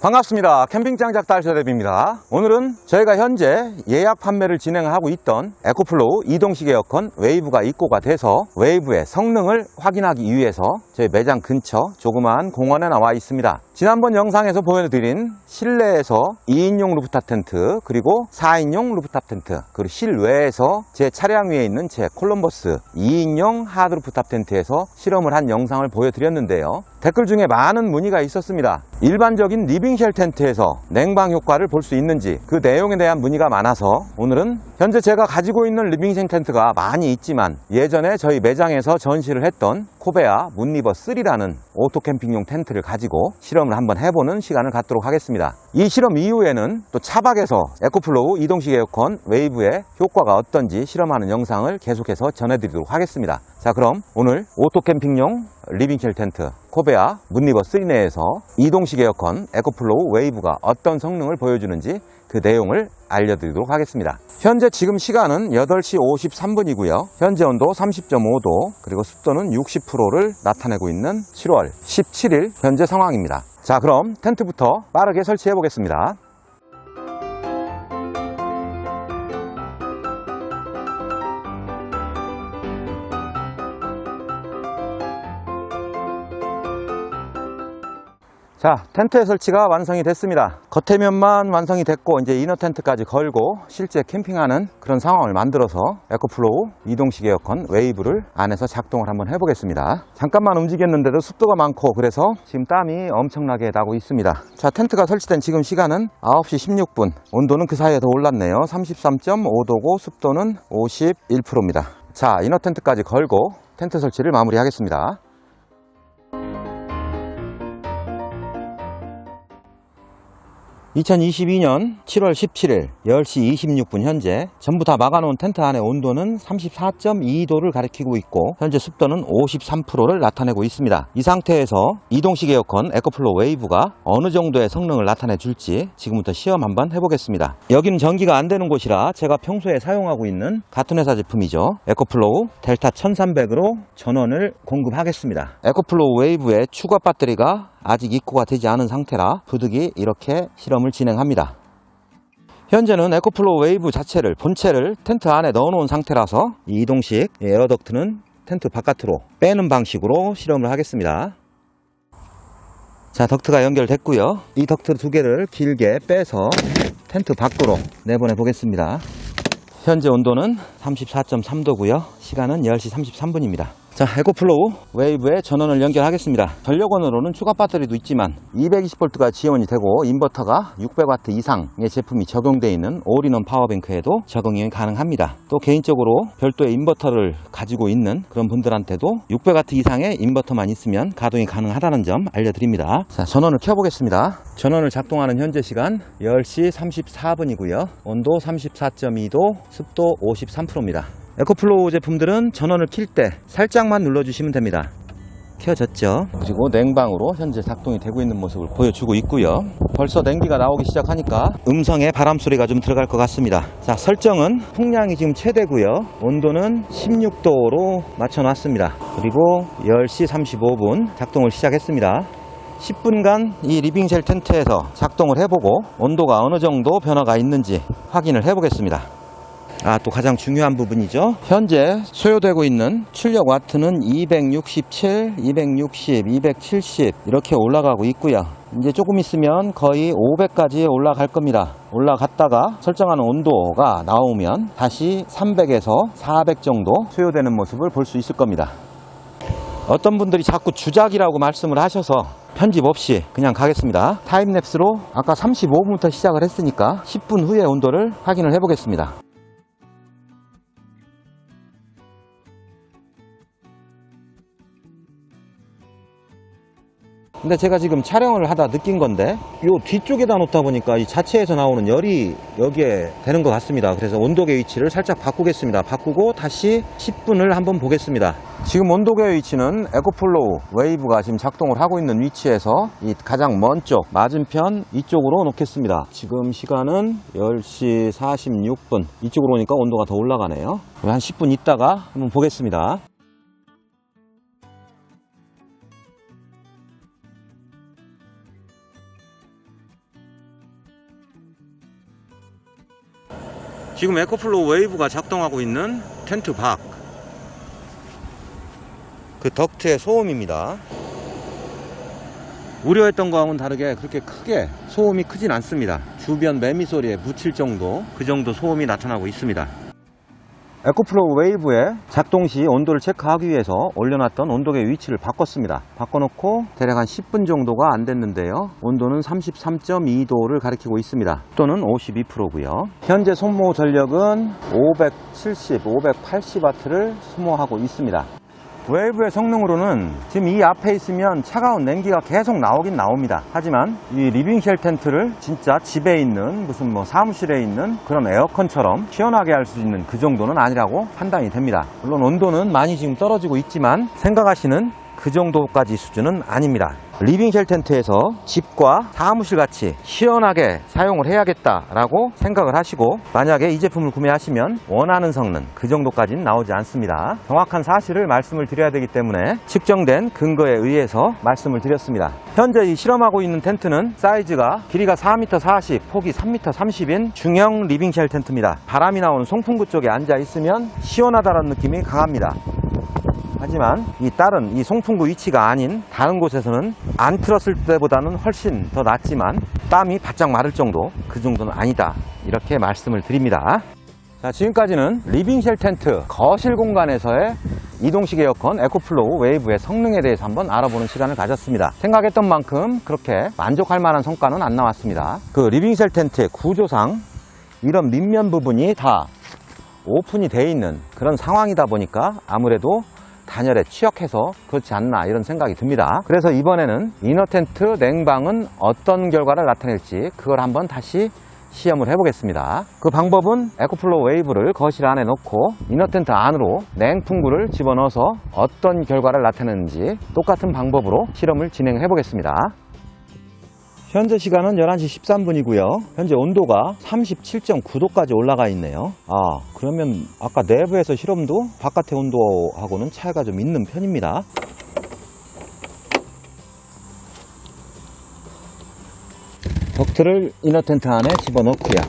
반갑습니다. 캠핑장 작달 저랩입니다. 오늘은 저희가 현재 예약 판매를 진행하고 있던 에코플로우 이동식 에어컨 웨이브가 입고가 돼서 웨이브의 성능을 확인하기 위해서 저희 매장 근처 조그마한 공원에 나와 있습니다. 지난번 영상에서 보여드린 실내에서 2인용 루프탑 텐트 그리고 4인용 루프탑 텐트 그리고 실외에서 제 차량 위에 있는 제 콜럼버스 2인용 하드 루프탑 텐트에서 실험을 한 영상을 보여드렸는데요. 댓글 중에 많은 문의가 있었습니다. 일반적인 리빙쉘 텐트에서 냉방 효과를 볼 수 있는지 그 내용에 대한 문의가 많아서 오늘은 현재 제가 가지고 있는 리빙쉘 텐트가 많이 있지만 예전에 저희 매장에서 전시를 했던 코베아 문리버 3라는 오토 캠핑용 텐트를 가지고 실험을 한번 해보는 시간을 갖도록 하겠습니다. 이 실험 이후에는 또 차박에서 에코플로우 이동식 에어컨 웨이브의 효과가 어떤지 실험하는 영상을 계속해서 전해드리도록 하겠습니다. 자 그럼 오늘 오토 캠핑용 리빙쉘 텐트 코베아 문리버 3 내에서 이동식 에어컨 에코플로우 웨이브가 어떤 성능을 보여주는지 그 내용을 알려드리도록 하겠습니다. 현재 지금 시간은 8시 53분이고요. 현재 온도 30.5도 그리고 습도는 60%를 나타내고 있는 7월 17일 현재 상황입니다. 자 그럼 텐트부터 빠르게 설치해 보겠습니다. 자, 텐트의 설치가 완성이 됐습니다. 겉에면만 완성이 됐고 이제 이너 텐트까지 걸고 실제 캠핑하는 그런 상황을 만들어서 에코플로우 이동식 에어컨 웨이브를 안에서 작동을 한번 해보겠습니다. 잠깐만 움직였는데도 습도가 많고 그래서 지금 땀이 엄청나게 나고 있습니다. 자, 텐트가 설치된 지금 시간은 9시 16분. 온도는 그 사이에 더 올랐네요. 33.5도고 습도는 51%입니다. 자, 이너 텐트까지 걸고 텐트 설치를 마무리하겠습니다. 2022년 7월 17일 10시 26분 현재 전부 다 막아놓은 텐트 안의 온도는 34.2도를 가리키고 있고 현재 습도는 53%를 나타내고 있습니다. 이 상태에서 이동식 에어컨 에코플로 웨이브가 어느 정도의 성능을 나타내 줄지 지금부터 시험 한번 해보겠습니다. 여기는 전기가 안 되는 곳이라 제가 평소에 사용하고 있는 같은 회사 제품이죠. 에코플로우 델타 1300으로 전원을 공급하겠습니다. 에코플로우 웨이브의 추가 배터리가 아직 입고가 되지 않은 상태라 부득이 이렇게 실험을 진행합니다. 현재는 에코플로우 웨이브 자체를 본체를 텐트 안에 넣어놓은 상태라서 이 이동식 에어덕트는 텐트 바깥으로 빼는 방식으로 실험을 하겠습니다. 자 덕트가 연결됐고요. 이 덕트 두 개를 길게 빼서 텐트 밖으로 내보내 보겠습니다. 현재 온도는 34.3도고요. 시간은 10시 33분입니다. 자, 에코플로우 웨이브에 전원을 연결하겠습니다. 전력원으로는 추가 배터리도 있지만 220V가 지원이 되고 인버터가 600W 이상의 제품이 적용되어 있는 올인원 파워뱅크에도 적용이 가능합니다. 또 개인적으로 별도의 인버터를 가지고 있는 그런 분들한테도 600W 이상의 인버터만 있으면 가동이 가능하다는 점 알려드립니다. 자, 전원을 켜보겠습니다. 전원을 작동하는 현재 시간 10시 34분이고요. 온도 34.2도, 습도 53%입니다. 에코플로우 제품들은 전원을 킬 때 살짝만 눌러주시면 됩니다. 켜졌죠. 그리고 냉방으로 현재 작동이 되고 있는 모습을 보여주고 있고요. 벌써 냉기가 나오기 시작하니까 음성에 바람 소리가 좀 들어갈 것 같습니다. 자, 설정은 풍량이 지금 최대고요. 온도는 16도로 맞춰 놨습니다. 그리고 10시 35분 작동을 시작했습니다. 10분간 이 리빙쉘 텐트에서 작동을 해보고 온도가 어느 정도 변화가 있는지 확인을 해보겠습니다. 아, 또 가장 중요한 부분이죠. 현재 소요되고 있는 출력 와트는 267, 260, 270 이렇게 올라가고 있고요. 이제 조금 있으면 거의 500까지 올라갈 겁니다. 올라갔다가 설정하는 온도가 나오면 다시 300에서 400 정도 소요되는 모습을 볼 수 있을 겁니다. 어떤 분들이 자꾸 주작이라고 말씀을 하셔서 편집 없이 그냥 가겠습니다. 타임랩스로 아까 35분부터 시작을 했으니까 10분 후에 온도를 확인을 해보겠습니다. 근데 제가 지금 촬영을 하다 느낀 건데 요 뒤쪽에다 놓다 보니까 이 자체에서 나오는 열이 여기에 되는 것 같습니다. 그래서 온도계 위치를 살짝 바꾸겠습니다. 바꾸고 다시 10분을 한번 보겠습니다. 지금 온도계 위치는 에코플로우 웨이브가 지금 작동을 하고 있는 위치에서 이 가장 먼 쪽 맞은편 이쪽으로 놓겠습니다. 지금 시간은 10시 46분. 이쪽으로 오니까 온도가 더 올라가네요. 한 10분 있다가 한번 보겠습니다 지금 에코플로우 웨이브가 작동하고 있는 텐트 밖. 그 덕트의 소음입니다. 우려했던 거하고는 다르게 그렇게 크게 소음이 크진 않습니다. 주변 매미 소리에 묻힐 정도, 그 정도 소음이 나타나고 있습니다. 에코플로우 웨이브의 작동 시 온도를 체크하기 위해서 올려놨던 온도계 위치를 바꿨습니다. 바꿔놓고 대략 한 10분 정도가 안 됐는데요. 온도는 33.2도를 가리키고 있습니다. 또는 52%고요. 현재 소모 전력은 570, 580W를 소모하고 있습니다. 웨이브의 성능으로는 지금 이 앞에 있으면 차가운 냉기가 계속 나오긴 나옵니다. 하지만 이 리빙쉘 텐트를 진짜 집에 있는 무슨 뭐 사무실에 있는 그런 에어컨처럼 시원하게 할 수 있는 그 정도는 아니라고 판단이 됩니다. 물론 온도는 많이 지금 떨어지고 있지만 생각하시는 그 정도까지 수준은 아닙니다. 리빙쉘 텐트에서 집과 사무실 같이 시원하게 사용을 해야겠다라고 생각을 하시고 만약에 이 제품을 구매하시면 원하는 성능 그 정도까지는 나오지 않습니다. 정확한 사실을 말씀을 드려야 되기 때문에 측정된 근거에 의해서 말씀을 드렸습니다. 현재 이 실험하고 있는 텐트는 사이즈가 길이가 4m 40, 폭이 3m 30인 중형 리빙쉘 텐트입니다. 바람이 나오는 송풍구 쪽에 앉아 있으면 시원하다는 느낌이 강합니다. 하지만 이 다른 이 송풍구 위치가 아닌 다른 곳에서는 안 틀었을 때보다는 훨씬 더 낫지만 땀이 바짝 마를 정도 그 정도는 아니다. 이렇게 말씀을 드립니다. 자 지금까지는 리빙쉘 텐트 거실 공간에서의 이동식 에어컨 에코플로우 웨이브의 성능에 대해서 한번 알아보는 시간을 가졌습니다. 생각했던 만큼 그렇게 만족할 만한 성과는 안 나왔습니다. 그 리빙쉘 텐트의 구조상 이런 밑면 부분이 다 오픈이 돼 있는 그런 상황이다 보니까 아무래도 단열에 취약해서 그렇지 않나 이런 생각이 듭니다. 그래서 이번에는 이너 텐트 냉방은 어떤 결과를 나타낼지 그걸 한번 다시 시험을 해보겠습니다. 그 방법은 에코플로우 웨이브를 거실 안에 넣고 이너 텐트 안으로 냉풍구를 집어넣어서 어떤 결과를 나타내는지 똑같은 방법으로 실험을 진행해 보겠습니다. 현재 시간은 11시 13분이고요. 현재 온도가 37.9도까지 올라가 있네요. 아, 그러면 아까 내부에서 실험도 바깥의 온도하고는 차이가 좀 있는 편입니다. 덕트를 이너 텐트 안에 집어넣고요.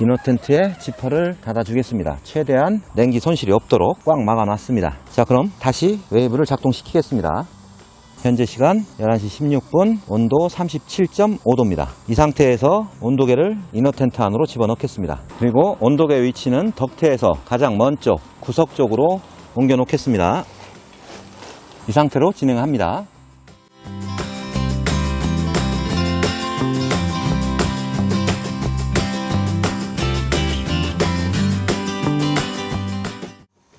이너 텐트에 지퍼를 닫아주겠습니다. 최대한 냉기 손실이 없도록 꽉 막아놨습니다. 자, 그럼 다시 웨이브를 작동시키겠습니다. 현재 시간 11시 16분 온도 37.5도입니다. 이 상태에서 온도계를 이너 텐트 안으로 집어넣겠습니다. 그리고 온도계 위치는 덕트에서 가장 먼 쪽, 구석 쪽으로 옮겨 놓겠습니다. 이 상태로 진행합니다.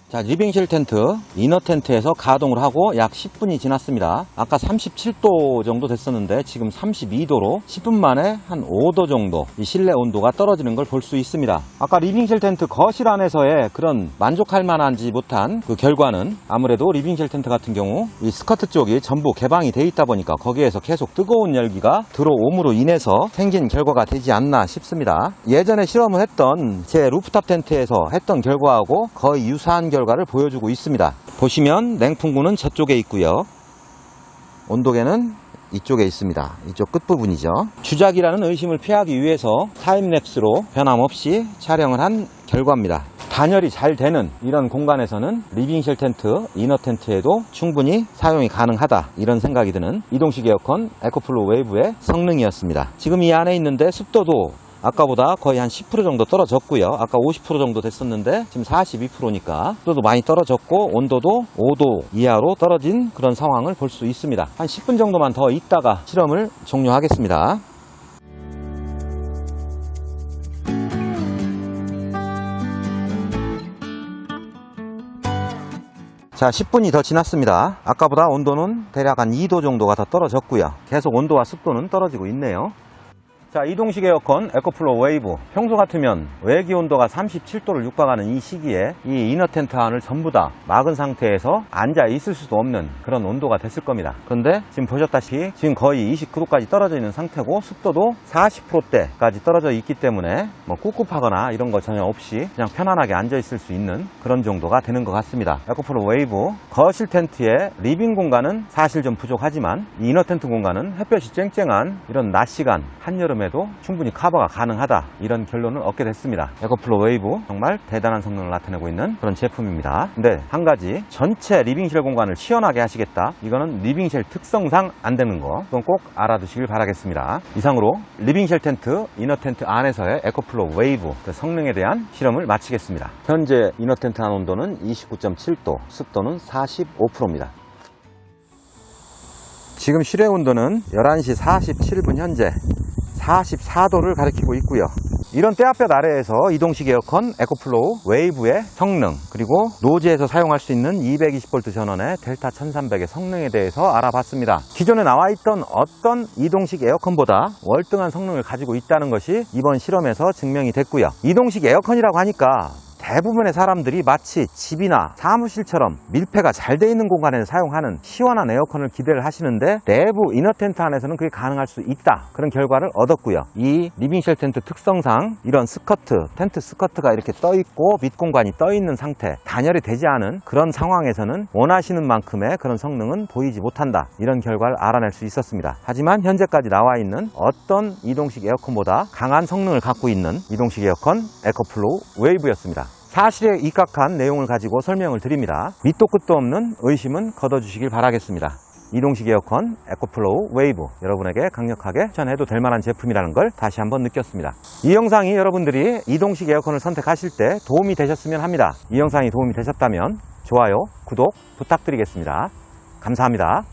자, 리빙실 텐트, 이너 텐트에서 가동을 하고 약 10분이 지났습니다. 아까 37도 정도 됐었는데 지금 32도로 10분 만에 한 5도 정도 이 실내 온도가 떨어지는 걸 볼 수 있습니다. 아까 리빙실 텐트 거실 안에서의 그런 만족할 만한지 못한 그 결과는 아무래도 리빙실 텐트 같은 경우 이 스커트 쪽이 전부 개방이 돼 있다 보니까 거기에서 계속 뜨거운 열기가 들어옴으로 인해서 생긴 결과가 되지 않나 싶습니다. 예전에 실험을 했던 제 루프탑 텐트에서 했던 결과하고 거의 유사한 결과 를 보여주고 있습니다. 보시면 냉풍구는 저쪽에 있고요. 온도계는 이쪽에 있습니다. 이쪽 끝부분이죠. 주작이라는 의심을 피하기 위해서 타임랩스로 변함없이 촬영을 한 결과입니다. 단열이 잘 되는 이런 공간에서는 리빙쉘 텐트, 이너 텐트에도 충분히 사용이 가능하다 이런 생각이 드는 이동식 에어컨 에코플로 웨이브의 성능이었습니다. 지금 이 안에 있는데 습도도 아까보다 거의 한 10% 정도 떨어졌고요. 아까 50% 정도 됐었는데 지금 42%니까 습도도 많이 떨어졌고 온도도 5도 이하로 떨어진 그런 상황을 볼 수 있습니다. 한 10분 정도만 더 있다가 실험을 종료하겠습니다. 자, 10분이 더 지났습니다. 아까보다 온도는 대략 한 2도 정도가 더 떨어졌고요. 계속 온도와 습도는 떨어지고 있네요. 자, 이동식 에어컨 에코플로 웨이브. 평소 같으면 외기 온도가 37도를 육박하는 이 시기에 이 이너 텐트 안을 전부 다 막은 상태에서 앉아 있을 수도 없는 그런 온도가 됐을 겁니다. 그런데 지금 보셨다시피 지금 거의 29도까지 떨어져 있는 상태고 습도도 40%대까지 떨어져 있기 때문에 뭐 꿉꿉하거나 이런 거 전혀 없이 그냥 편안하게 앉아 있을 수 있는 그런 정도가 되는 것 같습니다. 에코플로 웨이브 거실 텐트의 리빙 공간은 사실 좀 부족하지만 이 이너 텐트 공간은 햇볕이 쨍쨍한 이런 낮 시간 한여름 시름에도 충분히 커버가 가능하다 이런 결론을 얻게 됐습니다. 에코플로 웨이브 정말 대단한 성능을 나타내고 있는 그런 제품입니다. 근데 한 가지 전체 리빙실 공간을 시원하게 하시겠다. 이거는 리빙실 특성상 안 되는 거. 그건 꼭 알아두시길 바라겠습니다. 이상으로 리빙실 텐트 이너 텐트 안에서의 에코플로 웨이브 그 성능에 대한 실험을 마치겠습니다. 현재 이너 텐트 안 온도는 29.7도 습도는 45%입니다. 지금 실외 온도는 11시 47분 현재 44도를 가리키고 있고요. 이런 떼앞볕 아래에서 이동식 에어컨 에코플로우 웨이브의 성능 그리고 노지에서 사용할 수 있는 220V 전원의 델타 1300의 성능에 대해서 알아봤습니다. 기존에 나와 있던 어떤 이동식 에어컨보다 월등한 성능을 가지고 있다는 것이 이번 실험에서 증명이 됐고요. 이동식 에어컨이라고 하니까 대부분의 사람들이 마치 집이나 사무실처럼 밀폐가 잘 돼 있는 공간에서 사용하는 시원한 에어컨을 기대를 하시는데 내부 이너 텐트 안에서는 그게 가능할 수 있다. 그런 결과를 얻었고요. 이 리빙쉘 텐트 특성상 이런 스커트 텐트 스커트가 이렇게 떠 있고 밑 공간이 떠 있는 상태 단열이 되지 않은 그런 상황에서는 원하시는 만큼의 그런 성능은 보이지 못한다. 이런 결과를 알아낼 수 있었습니다. 하지만 현재까지 나와 있는 어떤 이동식 에어컨보다 강한 성능을 갖고 있는 이동식 에어컨 에코플로우 웨이브였습니다 사실에 입각한 내용을 가지고 설명을 드립니다. 밑도 끝도 없는 의심은 걷어주시길 바라겠습니다. 이동식 에어컨 에코플로우 웨이브 여러분에게 강력하게 추천해도 될 만한 제품이라는 걸 다시 한번 느꼈습니다. 이 영상이 여러분들이 이동식 에어컨을 선택하실 때 도움이 되셨으면 합니다. 이 영상이 도움이 되셨다면 좋아요, 구독 부탁드리겠습니다. 감사합니다.